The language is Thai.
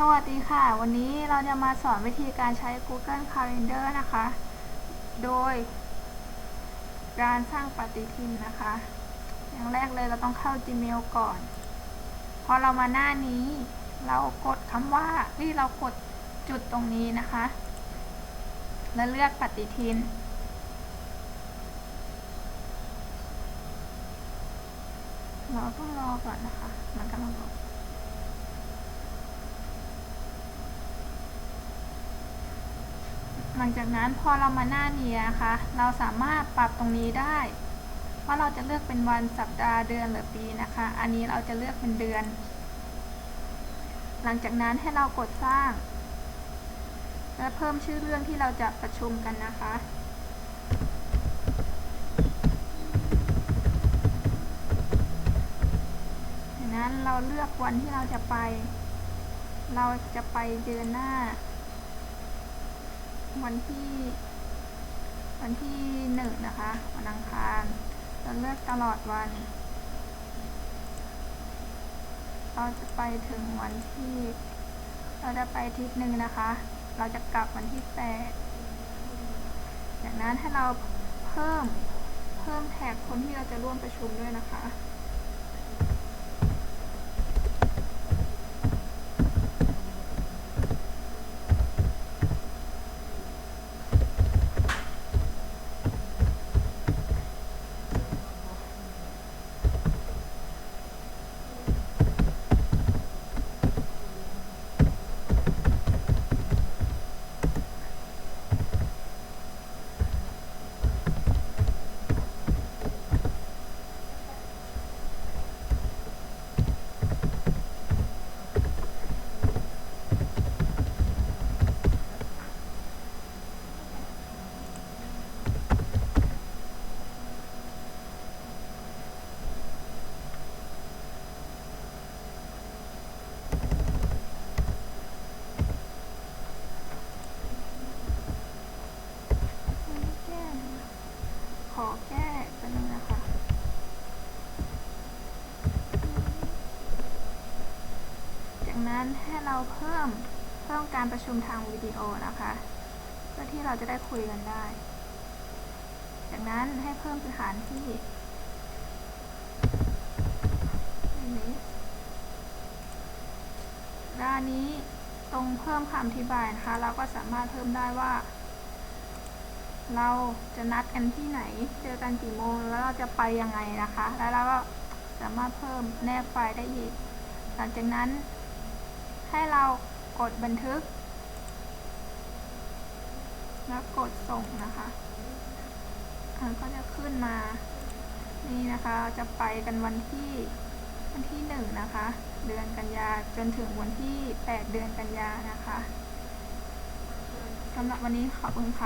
สวัสดีค่ะ วันนี้เราจะมาสอนวิธีการใช้ Google Calendar นะคะ โดย การสร้างปฏิทินนะคะ อย่างแรกเลยเราต้องเข้า Gmail ก่อน พอเรามาหน้านี้ เรากดคำว่าที่เรากดจุดตรงนี้นะคะ แล้วเลือกปฏิทิน เราต้องรอก่อนนะคะ มันกำลังโหลด หลังจากนั้นพอเรามาหน้านี้นะคะ เราสามารถปรับตรงนี้ได้ ว่าเราจะเลือกเป็นวันสัปดาห์เดือนหรือปีนะคะ อันนี้เราจะเลือกเป็นเดือน หลังจากนั้นให้เรากดสร้าง และเพิ่มชื่อเรื่องที่เราจะประชุมกันนะคะจากนั้นเราเลือกวันที่เราจะไป เราจะไปเดือนหน้า วันที่ วันที่หนึ่งนะคะ วันอังคารเราเลือกตลอดวัน เราจะไปถึงวันที่ เราจะไปอาทิตย์หนึ่งนะคะ เราจะกลับวันที่แปดจากนั้นให้เราเพิ่มเพิ่มแท็กคนที่เราจะร่วมประชุมด้วยนะคะ แก้ขอแก้ตัวนึงนะคะ จากนั้น ให้เราเพิ่มเพิ่มการประชุมทางวิดีโอนะคะ เพื่อที่เราจะได้คุยกันได้ จากนั้นให้เพิ่มสถานที่ด้านนี้ตรงเพิ่มคำอธิบายนะคะ เราก็สามารถเพิ่มได้ว่า เราจะนัดกันที่ไหน เจอกันกี่โมงแล้วเราจะไปยังไงนะคะ แล้วเราก็สามารถเพิ่มแนบไฟล์ได้อีก หลังจากนั้น ให้เรากดบันทึก แล้วกดส่งนะคะมันก็จะขึ้นมา นี่นะคะจะไปกันวันที่วันที่หนึ่งนะคะ เดือนกันยาจนถึงวันที่แปดเดือนกันยานะคะสำหรับวันนี้ขอบคุณค่ะ